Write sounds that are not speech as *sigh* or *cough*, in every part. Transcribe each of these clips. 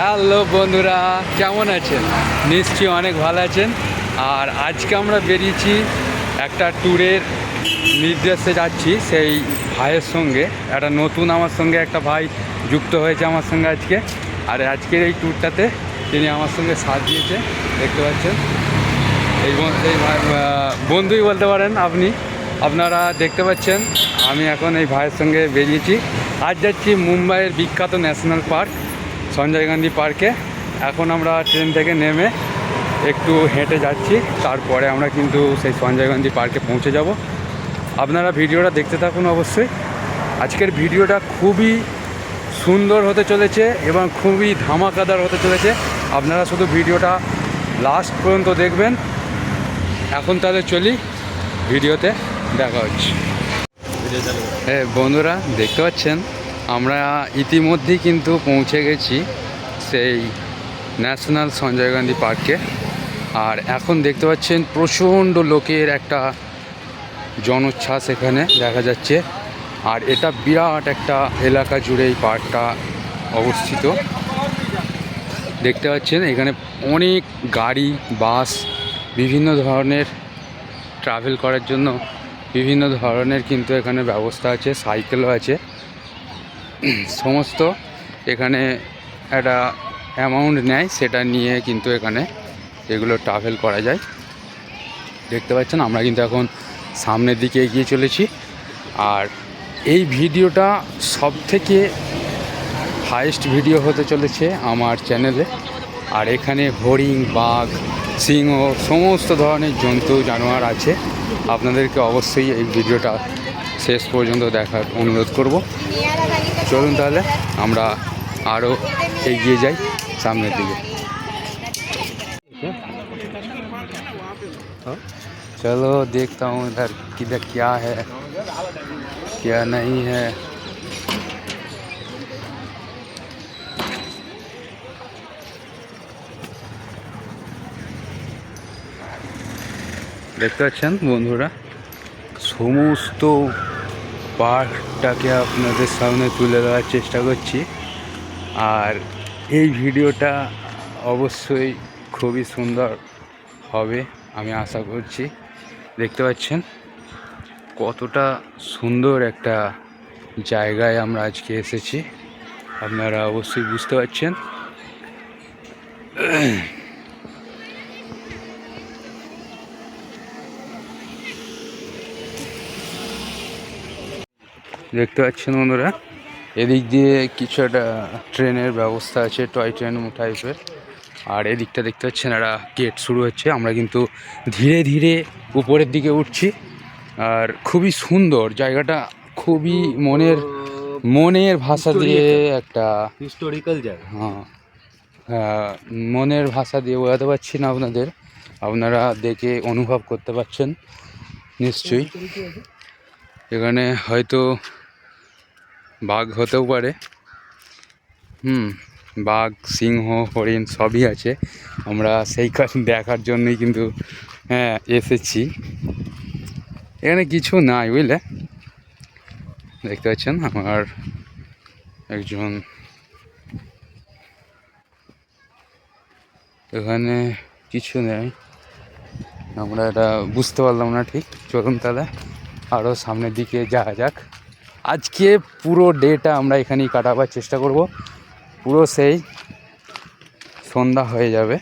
Hello বন্ধুরা, কেমন আছেন? নিশ্চয়ই অনেক ভালো আছেন। আর আজকে আমরা বেরিয়েছি একটা ট্যুরের নির্দেশে যাচ্ছি সেই ভাইয়ের সঙ্গে। একটা নতুন আমার সঙ্গে একটা ভাই যুক্ত হয়েছে আমার সঙ্গে আজকে। আর আজকের এই ট্যুরটাতে তিনি আমার সঙ্গে সাথ দিয়েছে, দেখতে পাচ্ছেন। এই এই বন্ধুই বলতে পারেন আপনি। আপনারা দেখতে পাচ্ছেন, আমি এখন এই ভাইয়ের সঙ্গে বেরিয়েছি। আজ যাচ্ছি মুম্বাইয়ের বিখ্যাত ন্যাশনাল পার্ক। সঞ্জয় গান্ধী পার্কে। এখন আমরা ট্রেন থেকে নেমে একটু হেঁটে যাচ্ছি। তারপরে আমরা কিন্তু সেই সঞ্জয় গান্ধী পার্কে পৌঁছে যাব। আপনারা ভিডিওটা দেখতে থাকুন অবশ্যই। আজকের ভিডিওটা খুবই সুন্দর হতে চলেছে এবং খুবই ধামাকাদার হতে চলেছে। আপনারা শুধু ভিডিওটা লাস্ট পর্যন্ত দেখবেন। এখন তাহলে চলি ভিডিওতে দেখা হচ্ছে। হ্যাঁ বন্ধুরা দেখতে পাচ্ছেন? আমরা ইতিমধ্যেই কিন্তু পৌঁছে গেছি সেই ন্যাশনাল সঞ্জয় গান্ধী পার্কে। আর এখন দেখতে পাচ্ছেন প্রচণ্ড লোকের একটা জনোচ্ছ্বাস এখানে দেখা যাচ্ছে। আর এটা বিরাট একটা এলাকা জুড়ে এই পার্কটা অবস্থিত। দেখতে পাচ্ছেন এখানে অনেক গাড়ি, বাস, বিভিন্ন ধরনের ট্রাভেল করার জন্য বিভিন্ন ধরনের কিন্তু এখানে ব্যবস্থা আছে, সাইকেলও আছে। সমস্ত এখানে একটা অ্যামাউন্ট নেয়, সেটা নিয়ে কিন্তু এখানে এগুলো ট্রাভেল করা যায়। দেখতে পাচ্ছেন, আমরা কিন্তু এখন সামনের দিকে এগিয়ে চলেছি। আর এই ভিডিওটা সব থেকে হাইস্ট ভিডিও হতে চলেছে আমার চ্যানেলে আর এখানে হরিণ, বাঘ, সিংহ, সমস্ত ধরনের জন্তু, জানোয়ার আছে। আপনাদেরকে অবশ্যই এই ভিডিওটা শেষ পর্যন্ত দেখার অনুরোধ করব চলুন তাহলে আমরা আরও এগিয়ে যাই সামনের দিকে चलो देखता हूँ इधर किधर क्या है क्या नहीं है দেখতে পাচ্ছেন বন্ধুরা সমস্ত পার্কটাকে আপনাদের সামনে তুলে দেওয়ার চেষ্টা করছি। আর এই ভিডিওটা অবশ্যই খুবই সুন্দর হবে, আমি আশা করছি। দেখতে পাচ্ছেন? কতটা সুন্দর একটা জায়গায় আমরা আজকে এসেছি। আপনারা অবশ্যই বুঝতে পারছেন। দেখতে পাচ্ছেন বন্ধুরা। এদিক দিয়ে কিছু একটা ট্রেনের ব্যবস্থা আছে টয় ট্রেন টাইপের আর এদিকটা দেখতে পাচ্ছেন একটা গেট শুরু হচ্ছে। আমরা কিন্তু ধীরে ধীরে উপরের দিকে উঠছি। আর খুবই সুন্দর জায়গাটা খুবই মনের মনের ভাষা দিয়ে একটা হিস্টোরিক্যাল জায়গা। হ্যাঁ হ্যাঁ, মনের ভাষা দিয়ে বোঝাতে পারছি না আপনাদের। আপনারা দেখে অনুভব করতে পারছেন নিশ্চয়ই। এখানে হয়তো বাঘ হতেও পারে। হুম, বাঘ, সিংহ, হরিণ সবই আছে। আমরা সেই কারণ দেখার জন্যই কিন্তু হ্যাঁ এসেছি। এখানে কিছু নাই বুঝলে? দেখতে পাচ্ছেন আমার একজন। এখানে কিছু নেই। আমরা এটা বুঝতে পারলাম না ঠিক। চলুন তাহলে আরও সামনের দিকে যাওয়া যাক। আজকে পুরো ডেটা আমরা এখানেই কাটাবার চেষ্টা করব। পুরো সেই সন্ধ্যা হয়ে যাবে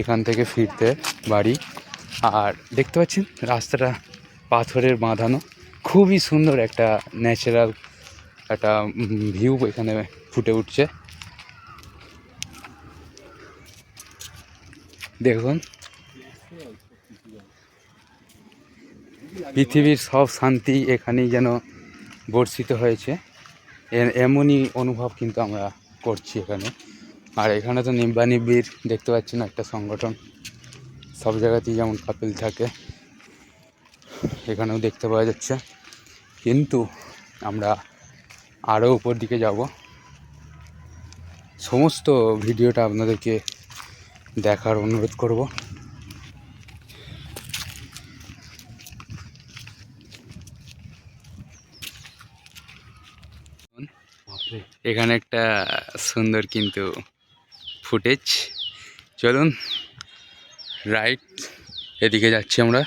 এখান থেকে ফিরতে বাড়ি। আর দেখতে পাচ্ছেন রাস্তাটা পাথরের বাঁধানো। খুবই সুন্দর একটা ন্যাচারাল একটা ভিউ এখানে ফুটে উঠছে। দেখুন। পৃথিবীর সব শান্তি এখানেই যেন বর্ষিত হয়েছে। এমনই অনুভব কিন্তু আমরা করছি এখানে। আর এখানে তো নিব্বা নিব্বির দেখতে পাচ্ছেন একটা সংগঠন। সব জায়গাতেই যেমন কাপিল থাকে, এখানেও দেখতে পাওয়া যাচ্ছে। কিন্তু আমরা আরও উপর দিকে যাব। সমস্ত ভিডিওটা আপনাদেরকে দেখার অনুরোধ করব। এখানে একটা সুন্দর কিন্তু ফুটেজ। চলুন রাইট এদিকে যাচ্ছি আমরা।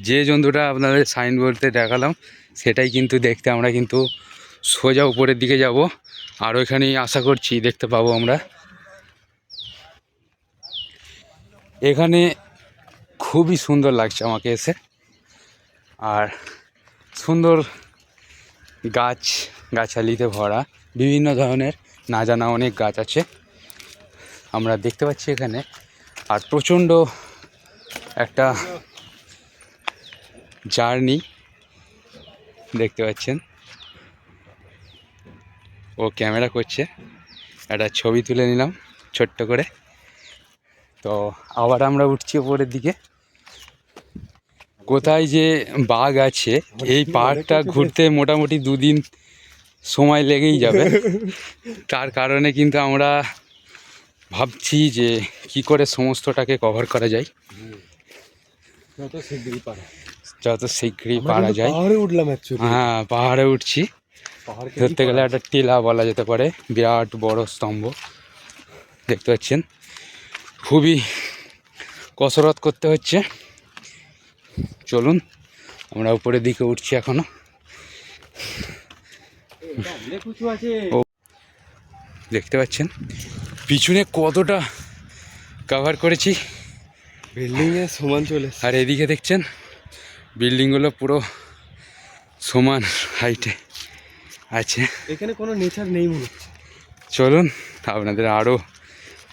যে জন্তুটা আপনাদের সাইন বলতে দেখালাম, সেটাই কিন্তু দেখতে আমরা কিন্তু সোজা উপরের দিকে যাব। আর ওইখানেই আশা করছি দেখতে পাবো আমরা। এখানে খুবই সুন্দর লাগছে আমাকে এসে। আর সুন্দর গাছ, গাছালিতে ভরা বিভিন্ন ধরনের না জানা অনেক গাছ আছে। আমরা দেখতে পাচ্ছি এখানে, আর প্রচণ্ড একটা জার্নি দেখতে পাচ্ছেন। ও ক্যামেরা করছে, একটা ছবি তুলে নিলাম ছোট্ট করে। তো আবার আমরা উঠছি উপরের দিকে। কোথায় যে বাঘ আছে এই পাহাড়টা ঘুরতে মোটামুটি দুদিন সময় লেগেই যাবে। *laughs* তার কারণে কিন্তু আমরা ভাবছি যে কি করে সমস্তটাকে কভার করা যায়। যত শিগগিরই পারা। যত শীঘ্রই পারা যায়। পাহাড়ে উঠলাম হ্যাঁ পাহাড়ে উঠছি। পাহাড় ধরতে গেলে একটা টিলা বলা যেতে পারে বিরাট বড় স্তম্ভ। দেখতে পাচ্ছেন? খুবই কসরত করতে হচ্ছে। চলুন আমরা উপরের দিকে উঠছি এখনও। ও। দেখতে পাচ্ছেন? পিছনে কতটা কভার করেছি। বিল্ডিং এ সমান চলে আর এদিকে দেখছেন বিল্ডিংগুলো পুরো সমান হাইটে আছে। এখানে কোনো নেচার নেই মনে চলুন আপনাদের আরও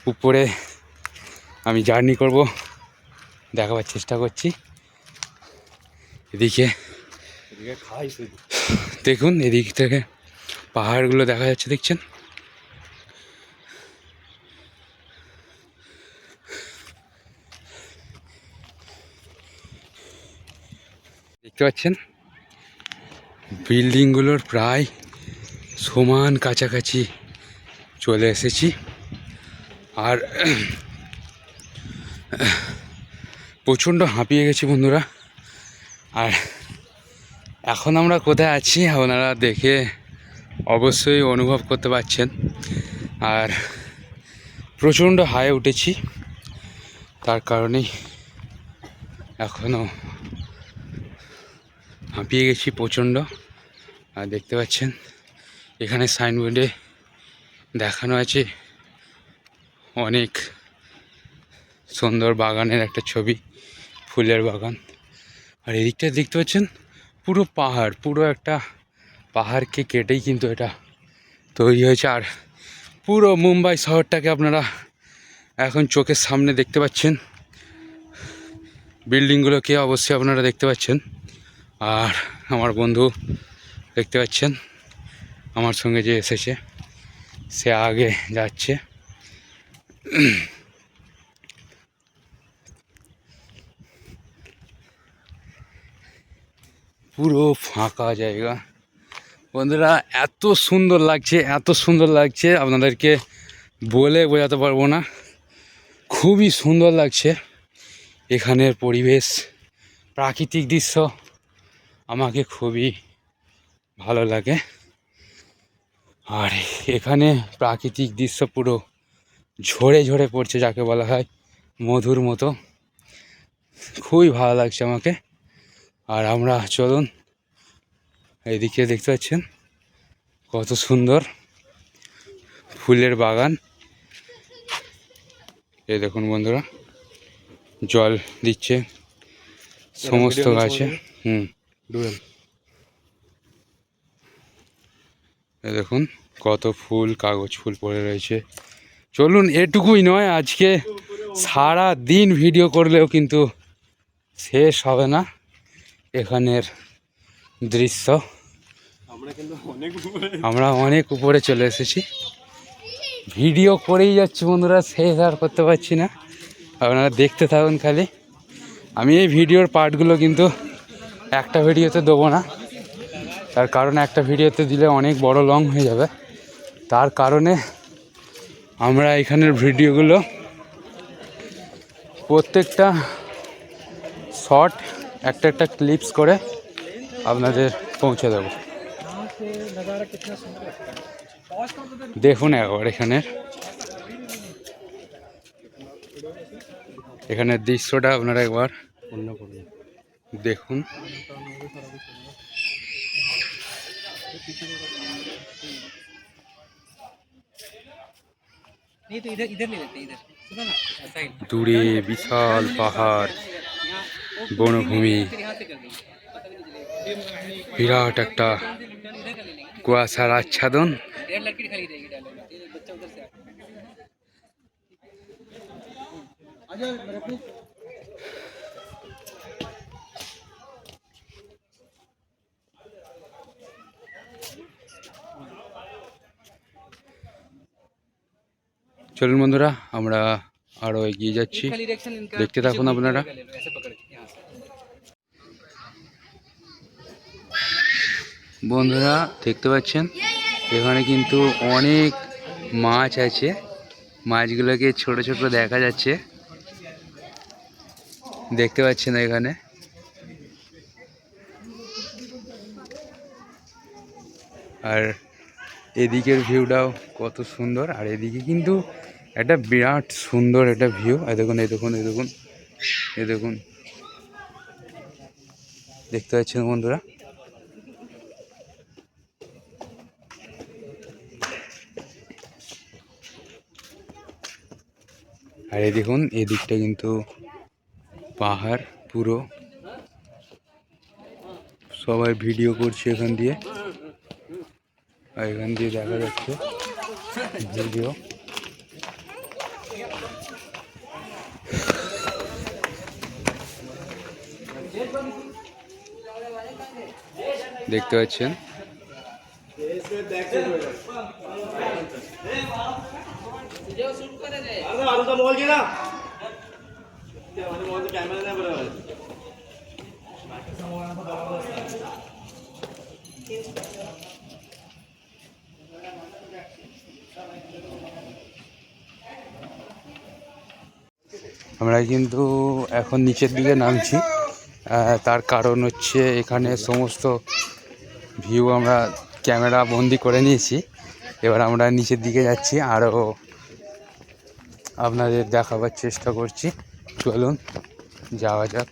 উপরে আমি জার্নি করব। দেখাবার চেষ্টা করছি। এদিকে দেখুন এদিক থেকে পাহাড়গুলো দেখা যাচ্ছে দেখছেন? দেখতে পাচ্ছেন? বিল্ডিংগুলোর প্রায় সমান কাছাকাছি চলে এসেছি। আর প্রচণ্ড হাঁপিয়ে গেছি বন্ধুরা। আর এখন আমরা কোথায় আছি, ওনারা দেখে অবশ্যই অনুভব করতে পারছেন। আর প্রচণ্ড হায়ে উঠেছি, তার কারণেই এখনও হাঁপিয়ে গেছি প্রচণ্ড। আর দেখতে পাচ্ছেন, এখানে সাইনবোর্ডে দেখানো আছে অনেক সুন্দর বাগানের একটা ছবি, ফুলের বাগান। আর এদিকটা দেখতে পাচ্ছেন? পুরো পাহাড়, পুরো একটা পাহাড়কে কেটেই কিন্তু এটা তৈরি হয়েছে। আর পুরো মুম্বাই শহরটাকে আপনারা এখন চোখের সামনে দেখতে পাচ্ছেন। বিল্ডিংগুলোকে অবশ্যই আপনারা দেখতে পাচ্ছেন। আর আমার বন্ধু দেখতে পাচ্ছেন, আমার সঙ্গে যে এসেছে, সে আগে যাচ্ছে। পুরো ফাঁকা জায়গা। বন্ধুরা, এত সুন্দর লাগছে, এত সুন্দর লাগছে। আপনাদেরকে বলে বোঝাতে পারব না। খুবই সুন্দর লাগছে এখানের পরিবেশ, প্রাকৃতিক দৃশ্য। আমাকে খুবই ভালো লাগে। আর এখানে প্রাকৃতিক দৃশ্য পুরো ঝরে ঝরে পড়ছে, যাকে বলা হয় মধুর মতো। খুবই ভালো লাগছে আমাকে। আর আমরা চলুন এদিকে দেখতে পাচ্ছেন কত সুন্দর ফুলের বাগান। এই দেখুন বন্ধুরা জল দিচ্ছে সমস্ত গাছে। হুম। দেখুন কত ফুল কাগজ ফুল পড়ে রয়েছে। চলুন এটুকুই নয় আজকে সারা দিন ভিডিও করলেও কিন্তু শেষ হবে না। এখানের দৃশ্য। আমরা অনেক উপরে। চলে এসেছি। ভিডিও করেই যাচ্ছি বন্ধুরা শেষ আর করতে পারছি না। আপনারা দেখতে থাকুন খালি। আমি এই ভিডিওর পার্টগুলো কিন্তু একটা ভিডিওতে দেবো না। তার কারণ একটা ভিডিওতে দিলে অনেক বড় লং হয়ে যাবে। তার কারণে আমরা এখানের ভিডিওগুলো প্রত্যেকটা শর্ট একটা একটা ক্লিপস করে আপনাদের পৌঁছে দেব। দেখুন একবার এখানের এখানের দৃশ্যটা আপনারা একবার দেখুন। দূরে বিশাল পাহাড়। বনভূমি। বিরাট একটা কুয়াশার আচ্ছাদন। চলুন বন্ধুরা আমরা আরও এগিয়ে যাচ্ছি। দেখতে থাকুন আপনারা। বন্ধুরা, দেখতে পাচ্ছেন? এখানে কিন্তু অনেক মাছ আছে। মাছগুলোকে ছোট ছোট দেখা যাচ্ছে। দেখতে পাচ্ছেন এখানে? আর এদিকের ভিউটাও কত সুন্দর। আর এদিকে কিন্তু একটা বিরাট সুন্দর একটা ভিউ। এই দেখুন এই দেখুন এ দেখুন এ দেখুন। দেখতে পাচ্ছেন বন্ধুরা? আর এই দেখুন এদিকটা কিন্তু পাহাড় পুরো। সবাই ভিডিও করছে এখান দিয়ে। আর এখান দিয়ে দেখা যাচ্ছে ভিডিও। দেখতে পাচ্ছেন? আমরা কিন্তু এখন নিচের দিকে নামছি। তার কারণ হচ্ছে এখানে সমস্ত ভিউ আমরা ক্যামেরা বন্দি করে নিয়েছি। এবার আমরা নিচের দিকে যাচ্ছি আরও আপনাদের দেখাবার চেষ্টা করছি। চলুন যাওয়া যাক।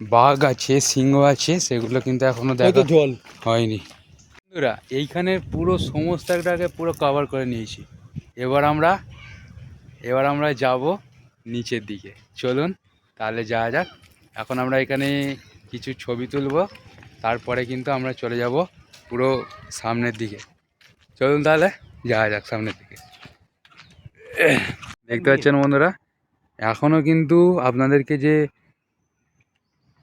বাঘ আছে সিংহ আছে সেগুলো কিন্তু এখনও দেখা জল। হয়নি। বন্ধুরা এইখানের পুরো সমস্তটাকে পুরো কভার করে নিয়েছি। এবার আমরা এবার আমরা যাব নিচের দিকে। চলুন তাহলে যাওয়া যাক। এখন আমরা এখানে কিছু ছবি তুলব তারপরে কিন্তু আমরা চলে যাব পুরো সামনের দিকে। চলুন তাহলে যাওয়া যাক সামনের দিকে। দেখতে পাচ্ছেন বন্ধুরা? এখনও কিন্তু আপনাদেরকে যে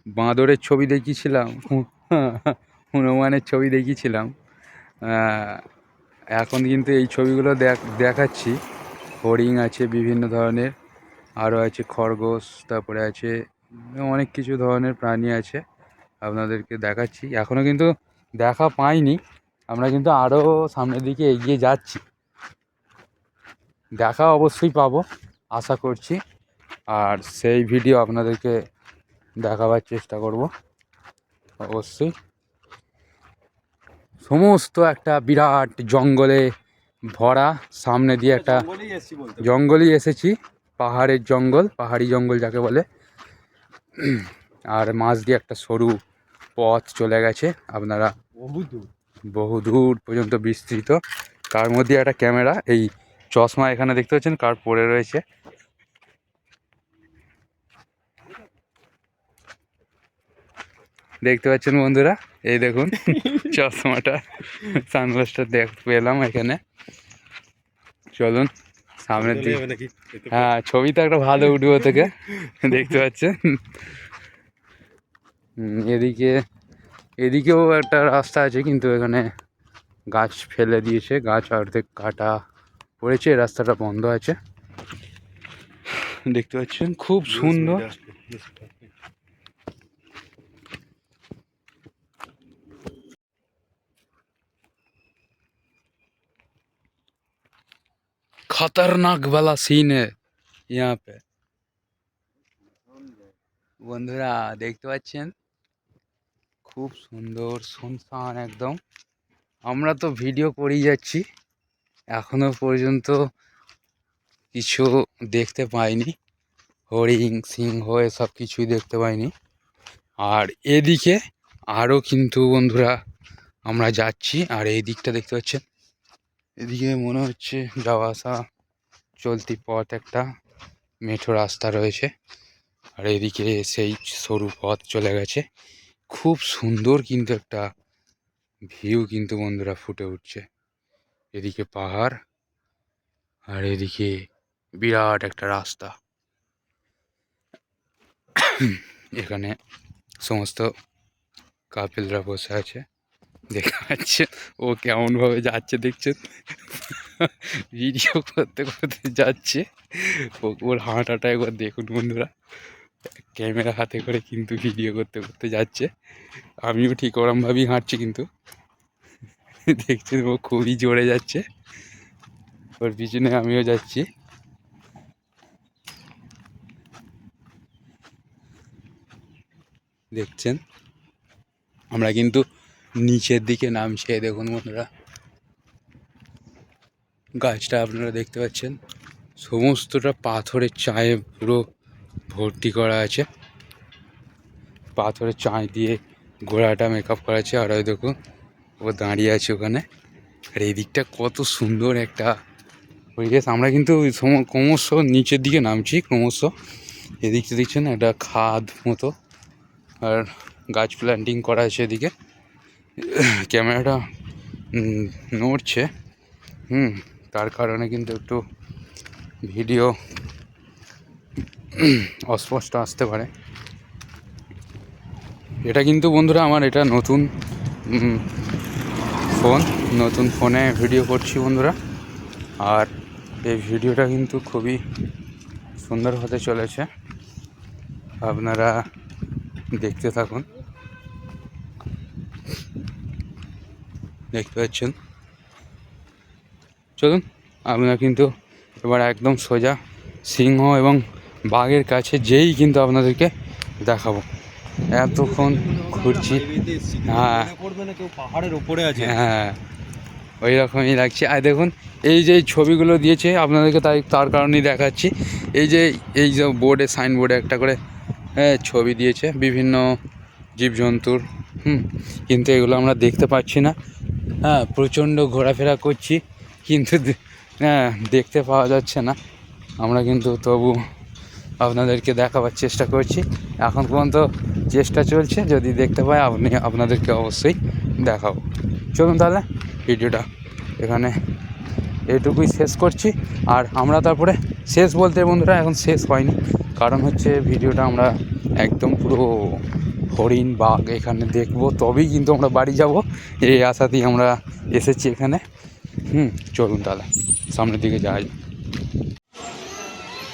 বাঁদরের ছবি দেখিয়েছিলাম, *laughs* হনুমানের ছবি দেখিয়েছিলাম এখন কিন্তু এই ছবিগুলো দেখ- দেখাচ্ছি। হরিণ আছে বিভিন্ন ধরনের, আরও আছে খরগোশ, তারপরে আছে অনেক কিছু ধরনের প্রাণী আছে আপনাদেরকে দেখাচ্ছি। এখনও কিন্তু দেখা পাইনি, আমরা কিন্তু আরও সামনের দিকে এগিয়ে যাচ্ছি। দেখা অবশ্যই পাবো আশা করছি। আর সেই ভিডিও আপনাদেরকে দেখাবার চেষ্টা করব অবশ্যই। সমস্ত একটা বিরাট জঙ্গলে ভরা সামনে দিয়ে একটা জঙ্গলই এসেছি পাহাড়ের জঙ্গল পাহাড়ি জঙ্গল যাকে বলে। আর মাঝ দিয়ে একটা সরু পথ চলে গেছে আপনারা বহু দূর বহু দূর পর্যন্ত বিস্তৃত। তার মধ্যে একটা ক্যামেরা এই চশমা এখানে দেখতে পাচ্ছেন কার পরে রয়েছে। দেখতে পাচ্ছেন বন্ধুরা এই দেখুন *laughs* চশমাটা সানগ্লাসটা দেখ পেলাম এখানে। চলুন সামনের দিকে। হ্যাঁ ছবি তো একটা ভালো উঠবে থেকে দেখতে পাচ্ছেন। এদিকে এদিকেও একটা রাস্তা আছে কিন্তু এখানে গাছ ফেলে দিয়েছে গাছ অর্ধেক কাটা। পড়েছে রাস্তাটা বন্ধ আছে দেখতে পাচ্ছেন খুব সুন্দর खतरनाक वाला सीन है यहाँ पे বন্ধুরা দেখতে পাচ্ছেন খুব সুন্দর শুনশান একদম আমরা তো ভিডিও করেই যাচ্ছি এখনও পর্যন্ত কিছু দেখতে পাইনি। হরিণ, সিংহ, এসব কিছুই দেখতে পাইনি। আর এদিকে আরও কিন্তু বন্ধুরা আমরা যাচ্ছি। আর এই দিকটা দেখতে পাচ্ছেন। এদিকে মনে হচ্ছে যাওয়া আসা চলতি পথ একটা মেঠো রাস্তা রয়েছে। আর এদিকে সেই সরু পথ চলে গেছে। খুব সুন্দর কিন্তু একটা ভিউ কিন্তু বন্ধুরা ফুটে উঠছে। এদিকে পাহাড় আর এদিকে বিরাট একটা রাস্তা। এখানে সমস্ত কাপিলরা বসে আছে। দেখা যাচ্ছে ও কেমনভাবে যাচ্ছে, দেখছেন? ভিডিও করতে করতে যাচ্ছে। ওর হাঁটাটা একবার দেখুন বন্ধুরা। ক্যামেরা হাতে করে কিন্তু ভিডিও করতে করতে যাচ্ছে। আমিও ঠিক ওরমভাবেই হাঁটছি কিন্তু। দেখছেন ও খুবই জোরে যাচ্ছে। ওর পিছনে আমিও যাচ্ছি। দেখছেন? আমরা কিন্তু নিচের দিকে নামছি দেখুন বন্ধুরা। গাছটা আপনারা দেখতে পাচ্ছেন। সমস্তটা পাথরের চায়ে পুরো ভর্তি করা আছে। পাথরের চাই দিয়ে গোড়াটা মেকআপ করা আছে। আর দেখুন ও দাঁড়িয়ে আছে ওখানে। আর এই দিকটা কত সুন্দর একটা পরিবেশ আমরা কিন্তু ক্রমশ নিচের দিকে নামছি ক্রমশ। এদিকটা দেখছেন একটা খাদ মতো। আর গাছ প্ল্যান্টিং করা আছে এদিকে। ক্যামেরাটা নড়ছে। হুম, তার কারণে কিন্তু একটু ভিডিও অস্পষ্ট আসতে পারে। এটা কিন্তু বন্ধুরা আমার এটা নতুন ফোন, নতুন ফোনে ভিডিও করছি বন্ধুরা। আর এই ভিডিওটা কিন্তু খুবই সুন্দর হতে চলেছে। আপনারা দেখতে থাকুন। দেখতে পাচ্ছেন? চলুন, আপনারা কিন্তু এবার একদম সোজা সিংহ এবং বাঘের কাছে যেই কিন্তু আপনাদেরকে দেখাবো। এতক্ষণ ঘুরছি। হ্যাঁ। পাহাড়ের ওপরে আছে হ্যাঁ। ওই রকমই লাগছে। আর দেখুন, এই যে ছবিগুলো দিয়েছে, আপনাদেরকে তাই তার কারণেই দেখাচ্ছি। এই যে এই যে বোর্ডে, সাইনবোর্ডে একটা করে হ্যাঁ ছবি দিয়েছে বিভিন্ন জীবজন্তুর। হুম, কিন্তু এগুলো আমরা দেখতে পাচ্ছি না। হ্যাঁ প্রচণ্ড ঘোরাফেরা করছি, কিন্তু হ্যাঁ দেখতে পাওয়া যাচ্ছে না। আমরা কিন্তু তবু আপনাদেরকে দেখাবার চেষ্টা করছি। এখন পর্যন্ত চেষ্টা চলছে, যদি দেখতে পাই আপনি আপনাদেরকে অবশ্যই দেখাবো। চলুন তাহলে ভিডিওটা এখানে এটুকুই শেষ করছি। আর আমরা তারপরে শেষ বলতে বন্ধুরা এখন শেষ হয়নি, কারণ হচ্ছে ভিডিওটা আমরা একদম পুরো হরিণ বাঘ এখানে দেখব, তবেই কিন্তু আমরা বাড়ি যাব। এই আশাতেই আমরা এসেছি এখানে। হুম, চলুন তাহলে সামনের দিকে যাওয়া যাক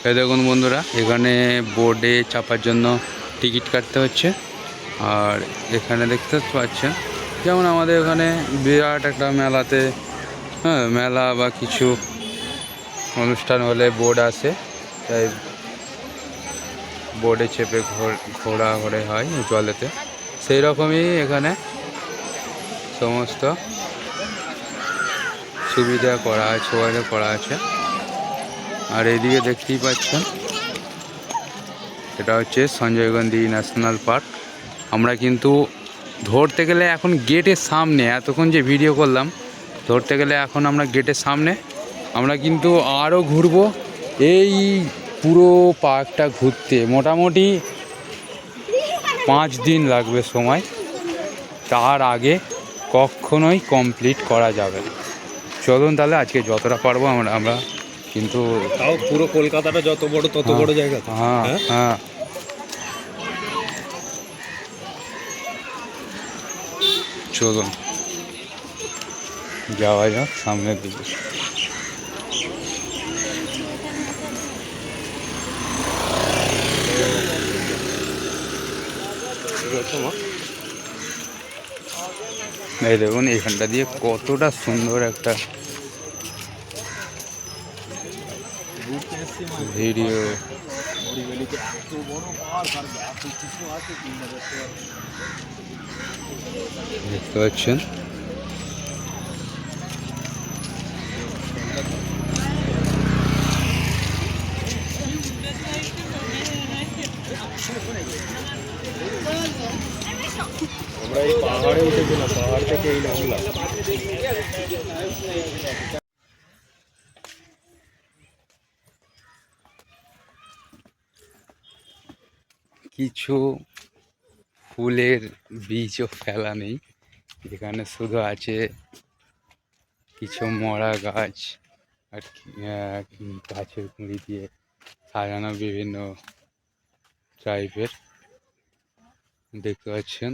এই দেখুন বন্ধুরা, এখানে বোর্ডে চাপার জন্য টিকিট কাটতে হচ্ছে। আর এখানে দেখতে পাচ্ছেন, যেমন আমাদের এখানে বিরাট একটা মেলাতে হ্যাঁ মেলা বা কিছু অনুষ্ঠান হলে বোর্ড আসে। তাই বোর্ডে চেপে ঘোর- ঘোরা হয় জলেতে। সেই রকমই এখানে সমস্ত সুবিধা করা আছে করা আছে। আর এদিকে দেখতেই পাচ্ছেন, এটা হচ্ছে সঞ্জয় গান্ধী ন্যাশনাল পার্ক। আমরা কিন্তু ধরতে গেলে এখন গেটের সামনে, এতক্ষণ যে ভিডিও করলাম, ধরতে গেলে এখন আমরা গেটের সামনে। আমরা কিন্তু আরও ঘুরবো এই পুরো পার্কটা ঘুরতে। মোটামুটি পাঁচ দিন লাগবে সময়। তার আগে কখনোই কমপ্লিট করা যাবে চলুন তাহলে আজকে যতটা পারব আমরা আমরা কিন্তু তাও পুরো কলকাতাটা যত বড় তত বড় জায়গা। হ্যাঁ হ্যাঁ? হ্যাঁ চলুন যাওয়া যাক সামনের দিকে এই দেখুন এখানটা দিয়ে কতটা সুন্দর একটা ভিডিও দেখতে পাচ্ছেন আমরা এই পাহাড়ে উঠেছিলাম পাহাড় থেকে এই নামলাম। কিছু ফুলের বীজও ফেলা নেই। যেখানে শুধু আছে কিছু মরা গাছ আর গাছের গুঁড়ি দিয়ে সাজানো বিভিন্ন টাইপের দেখতে পাচ্ছেন?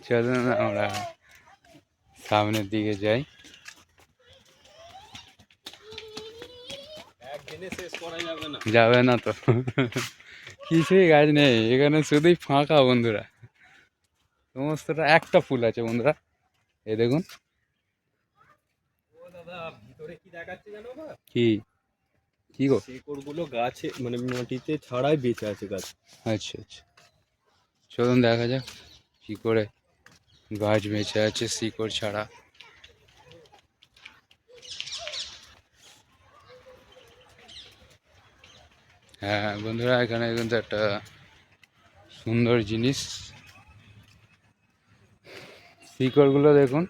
চলুন আমরা সামনের দিকে যাই একদিনে শেষ করা যাবে না তো। কিছুই গাছ নেই এখানে শুধুই ফাঁকা বন্ধুরা। সমস্তটা একটা ফুল আছে বন্ধুরা। এই দেখুন। কি? কি গো? শেকড়গুলো গাছে মানে মাটিতে ছাড়াই বেঁচে আছে গাছ। আচ্ছা আচ্ছা। চলুন দেখা যাক কি করে গাছ বেঁচে আছে শিকড় ছাড়া। হ্যাঁ বন্ধুরা, এখানে কিন্তু একটা সুন্দর জিনিস। শিকড়গুলো দেখুন।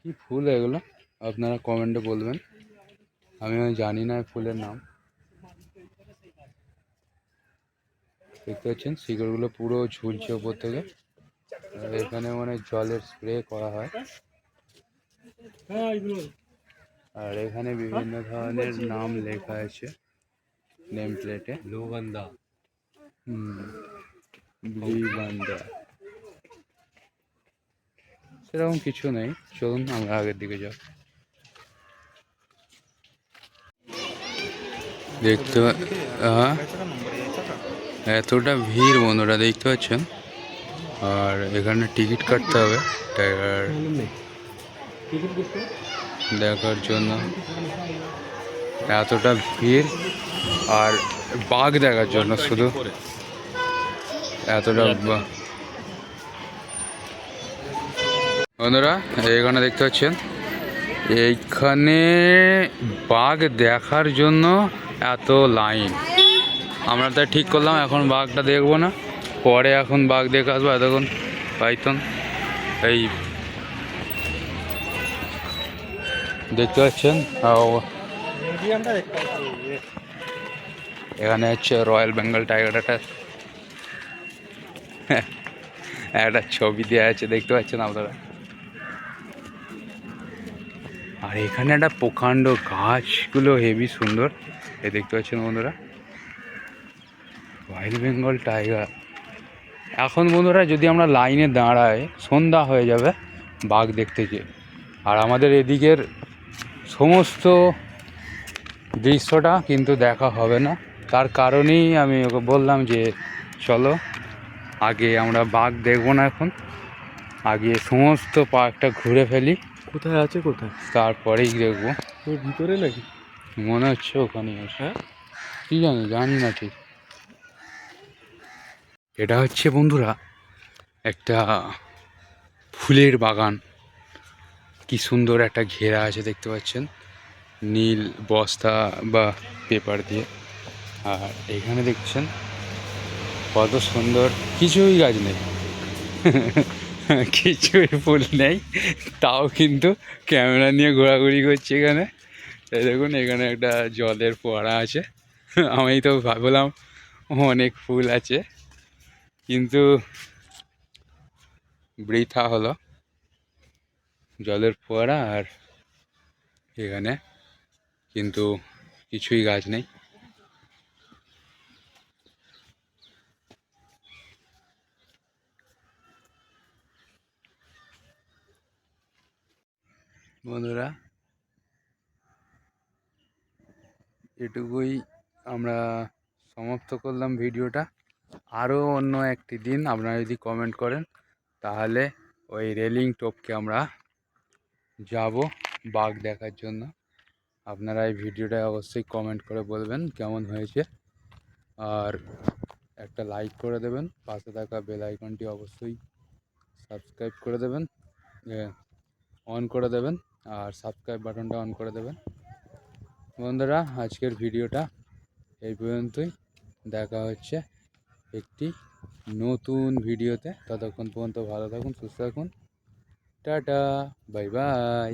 কি ফুল এগুলো? আপনারা কমেন্টে বলবেন। আমি জানি না ফুলের নাম। দেখতে পাচ্ছেন? শিকড়গুলো পুরো ঝুলছে ওপর থেকে। এখানে মানে জলের স্প্রে করা হয়। আর এখানে বিভিন্ন ধরনের নাম লেখা আছে নেম প্লেটে লোগন্ধা বান্দা সেরকম কিছু নেই। চলুন আমরা আগের দিকে যাও দেখতে পা- হ্যাঁ? এতটা ভিড় বন্ধুরা দেখতে পাচ্ছেন? আর এখানে টিকিট কাটতে হবে। টাইগার দেখার জন্য। এতটা ভিড় আর বাঘ দেখার জন্য শুধু। এতটা বন্ধুরা এখানে দেখতে পাচ্ছেন? এইখানে বাঘ দেখার জন্য এত লাইন। আমরা তাই ঠিক করলাম, এখন বাঘটা দেখব না। পরে এখন বাঘ দেখে আসব, এতক্ষণ পাইতন। এই দেখতে পাচ্ছেন এখানে হচ্ছে রয়্যাল বেঙ্গল টাইগার একটা একটা ছবি দেওয়া আছে, দেখতে পাচ্ছেন আপনারা? আর এখানে একটা প্রকাণ্ড গাছগুলো হেভি সুন্দর। এ দেখতে পাচ্ছেন বন্ধুরা? রয়্যাল বেঙ্গল টাইগার এখন বন্ধুরা, যদি আমরা লাইনে দাঁড়াই, সন্ধ্যা হয়ে যাবে বাঘ দেখতে গিয়ে। আর আমাদের এদিকের সমস্ত দৃশ্যটা কিন্তু দেখা হবে না। তার কারণেই আমি ওকে বললাম যে চলো আগে আমরা বাঘ দেখব না এখন। আগে সমস্ত পার্কটা ঘুরে ফেলি। কোথায় আছে কোথায়? তারপরেই দেখব। ওর ভিতরে নাকি? মনে হচ্ছে ওখানে হ্যাঁ? কি জানি জানি না ঠিক। এটা হচ্ছে বন্ধুরা একটা ফুলের বাগান। কি সুন্দর একটা ঘেরা আছে দেখতে পাচ্ছেন। নীল বস্তা বা পেপার দিয়ে। আর এখানে দেখছেন, কত সুন্দর। কিছুই গাছ নেই। কিছুই ফুল নেই। তাও কিন্তু ক্যামেরা নিয়ে ঘোরাঘুরি করছে এখানে। দেখুন, এখানে একটা জলের ফোয়ারা আছে। আমি তো ভাবলাম, অনেক ফুল আছে। কিন্তু বৃথা হলো। জলের ফোয়ারা আর এখানে কিন্তু কিছুই গাছ নেই। বন্ধুরা, এটুকুই আমরা সমাপ্ত করলাম ভিডিওটা। আরও অন্য একটি দিন আপনারা যদি কমেন্ট করেন, তাহলে ওই রেলিং টপকে আমরা যাব বাঘ দেখার জন্য। আপনারা এই ভিডিওটা অবশ্যই কমেন্ট করে বলবেন কেমন হয়েছে। আর একটা লাইক করে দেবেন। পাশে থাকা বেল আইকনটি অবশ্যই সাবস্ক্রাইব করে দেবেন। অন করে দেবেন। আর সাবস্ক্রাইব বাটনটা অন করে দেবেন। বন্ধুরা, আজকের ভিডিওটা এই পর্যন্তই। দেখা হচ্ছে একটি নতুন ভিডিওতে। ততক্ষণ পর্যন্ত ভালো থাকুন, সুস্থ থাকুন। Tata bye bye.